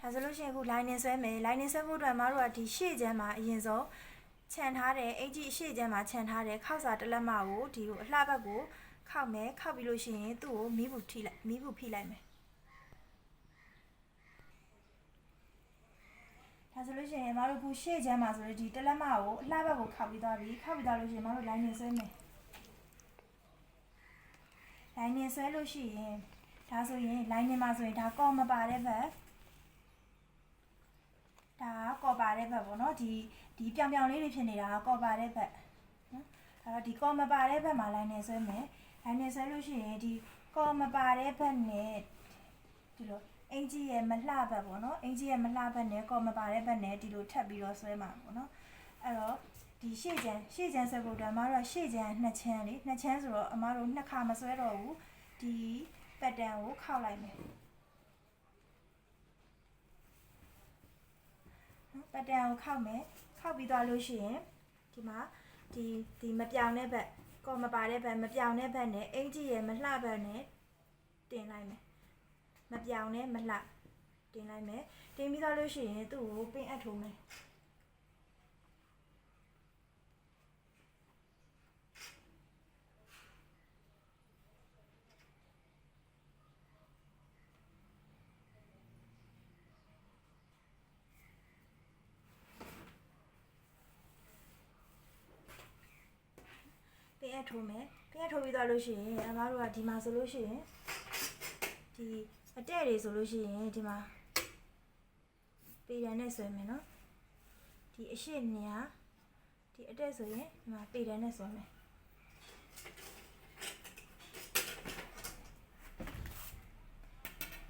ဒါဆိုလို့ရှိရင်အခု lining ဆွဲမယ် lining ဆွဲဖို့အတွက်မတို့ကဒီရှေ့ချမ်းမှာအရင်ဆုံးခြံထားတယ်အင်ကြီးရှေ့ချမ်းမှာခြံထားတယ်ခောက်စာတစ်လက်မကိုဒီကိုအလှဘက်ကိုခောက်မယ်ခောက်ပြီးလို့ရှိရင်သူ့ကိုမီးဘူးထိလိုက်မီးဘူးဖိလိုက်မယ်ဒါဆိုလို့ရှိရင်မတို့ခုရှေ့ချမ်းမှာဆိုရင်ဒီတစ်လက်မကိုအလှဘက်ကိုခောက်ပြီးသွားပြီခောက်ပြီးသွားလို့ရှိရင်မတို့ lining ဆွဲမယ် lining ဆွဲလို့ရှိရင်ဒါဆိုရင် lining မှာဆိုရင်ဒါကောမပါတဲ့ဘက် ဒါကကောပါတဲ့ဘက်ပေါ့နော်ဒီဒီပြောင်ပြောင်လေးတွေဖြစ်နေတာကကောပါတဲ့ဘက်နော်အဲတော့ဒီကောမပါတဲ့ဘက်မှာ lining ဆွဲမယ် lining ဆွဲလို့ရှိရင်ဒီကောမပါတဲ့ဘက်နဲ့ဒီလိုအင်ကြီးရဲ့မလှဘက်ပေါ့နော်အင်ကြီးရဲ့မလှဘက်နဲ့ကောမပါတဲ့ဘက်နဲ့ဒီလိုထပ်ပြီးတော့ဆွဲမှာပေါ့နော်အဲ့တော့ဒီရှေ့ချမ်းရှေ့ချမ်းဆွဲဖို့အတွက်အမတို့ကရှေ့ချမ်းနှစ်ချမ်းလေနှစ်ချမ်းဆိုတော့အမတို့နှစ်ခါမဆွဲတော့ဘူးဒီပတ်တန်ကိုခောက်လိုက်မယ် ပတ်တန်ကိုခောက်မယ်ခောက်ပြီးသွားလို့ရှိရင်ဒီမှာဒီဒီမပြောင်တဲ့ဘက်ကောမပါတဲ့ဘက်မပြောင်တဲ့ဘက်နဲ့အင်ကြီးရဲ့မလှဘက်နဲ့တင်လိုက်မယ်မပြောင်နဲ့မလှတင်လိုက်မယ်တင်ပြီးသွားလို့ရှိရင်သူ့ကိုပင်အပ်ထိုးမယ် ပင်အပ်ထိုးမယ်ပင်အပ်ထိုးပြီးသွားလို့ရှိရင်အမားတို့ကဒီမှာဆိုလို့ရှိရင်ဒီအတဲ့တွေဆိုလို့ရှိရင်ဒီမှာပေရန်နဲ့ဆွဲမယ်နော်ဒီအရှိနေရဒီအတဲ့ဆိုရင်ဒီမှာပေရန်နဲ့ဆွဲမယ်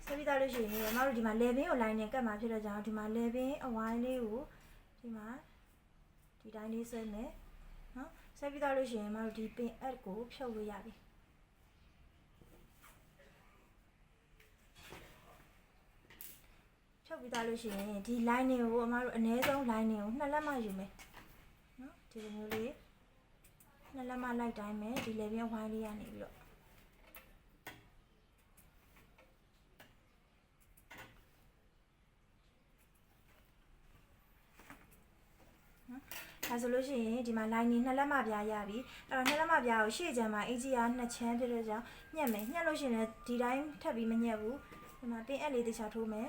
ဆွဲပြီးသွားလို့ရှိရင်အမားတို့ဒီမှာ level ကို line နဲ့ကတ်မှာဖြစ်တော့ကြောင့်ဒီမှာ level အဝိုင်းလေးကိုဒီမှာဒီတိုင်းလေးဆွဲမယ်နော် ဆက်ပြီးတော့လို့ရှိရင်မတို့ဒီပင် add ကိုဖြုတ်လို့ရပြီဖြုတ်ပြီးသားလို့ရှိရင်ဒီ line တွေကိုအမတို့အနည်းဆုံး line တွေကိုနှစ်လက်မှယူမယ်နော်ဒီလိုမျိုးလေးနှစ်လက်မှလိုက်တိုင်းမယ်ဒီ level ဝိုင်းလေးရနေပြီးတော့ ဒါဆိုလို့ရှိရင်ဒီမှာ line နေနှစ်လက်မှပြားရပြီအဲ့တော့နှစ်လက်မှပြားကိုရှေ့ချမ်းမှာ AG ကနှစ်ချမ်းဖြစ်တဲ့ကြောင့်ညှက်မယ်ညှက်လို့ရှိရင်လည်းဒီတိုင်းထပ်ပြီးမညှက်ဘူးဒီမှာပင်အက်လေးတစ်ခြားထိုးမယ်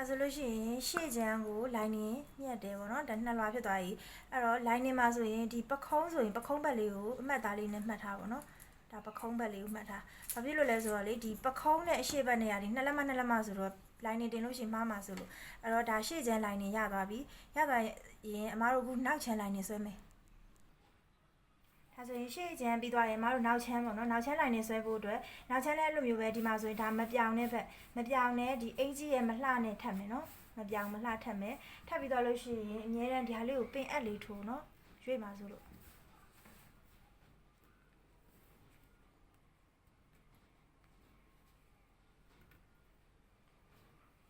ဒါဆိုလို့ရှိရင်ရှေ့ချမ်းကို line နေညှက်တယ်ပေါ့နော်ဒါနှစ်လွာဖြစ်သွားပြီအဲ့တော့ line နေမှာဆိုရင်ဒီပခုံးဆိုရင်ပခုံးဘက်လေးကိုအမှတ်သားလေးနဲ့မှတ်ထားပေါ့နော်ဒါပခုံးဘက်လေးကိုမှတ်ထားဘာဖြစ်လို့လဲဆိုတော့လေဒီပခုံးနဲ့အရှေ့ဘက်နေရာဒီနှစ်လက်မနှစ်လက်မဆိုတော့ line နေတင်လို့ရှိရင်မှားမှာဆိုလို့အဲ့တော့ဒါရှေ့ချမ်း line နေရသွားပြီရသွားရင်အမားတို့အခုနောက်ချမ်း line နေဆွဲမယ် ဒါဆိုရင်ရှေ့ချမ်းပြီးသွားရင်အမားတို့နောက်ချမ်းပေါ့နော်နောက်ချမ်း line နေဆွဲဖို့အတွက်နောက်ချမ်းလည်းအဲ့လိုမျိုးပဲဒီမှာဆိုရင်ဒါမပြောင်တဲ့ဘက်မပြောင်တဲ့ဒီအင်ကြီးရဲ့မလှနဲ့ထပ်မယ်နော်မပြောင်မလှထပ်မယ်ထပ်ပြီးသွားလို့ရှိရင်အများတန်းဒီဟာလေးကိုပင်အပ်လေးထိုးနော်ရွေ့ပါဆိုလို့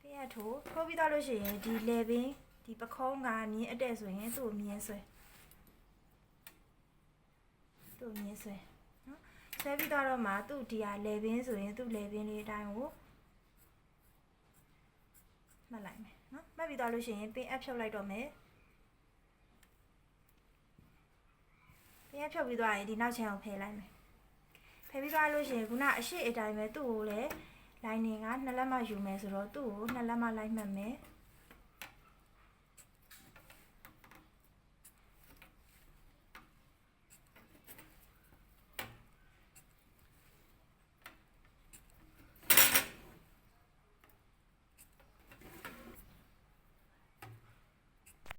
ပင်အပ်ထိုးထိုးပြီးသွားလို့ရှိရင်ဒီလေပင်ဒီပခုံးကမြင်းအတက်ဆိုရင်သူ့ကိုမြင်းဆွဲ သူ့ကိုမြင်းဆွဲနော်ဆွဲပြီးသွားတော့မှသူ့ဒီဟာလေပင်ဆိုရင်သူ့လေပင်လေးအတိုင်းကိုမှတ်လိုက်မယ်နော်မှတ်ပြီးသွားလို့ရှိရင်ပင်အပ်ဖြုတ်လိုက်တော့မယ်ပင်အပ်ဖြုတ်ပြီးသွားရင်ဒီနောက်ချမ်းကိုဖယ်လိုက်မယ်ဖယ်ပြီးသွားလို့ရှိရင်ခုနအရှိအတိုင်းပဲသူ့ကိုလည်း lining ကနှစ်လက်မယူမယ်ဆိုတော့သူ့ကိုနှစ်လက်မလိုက်မှတ်မယ်။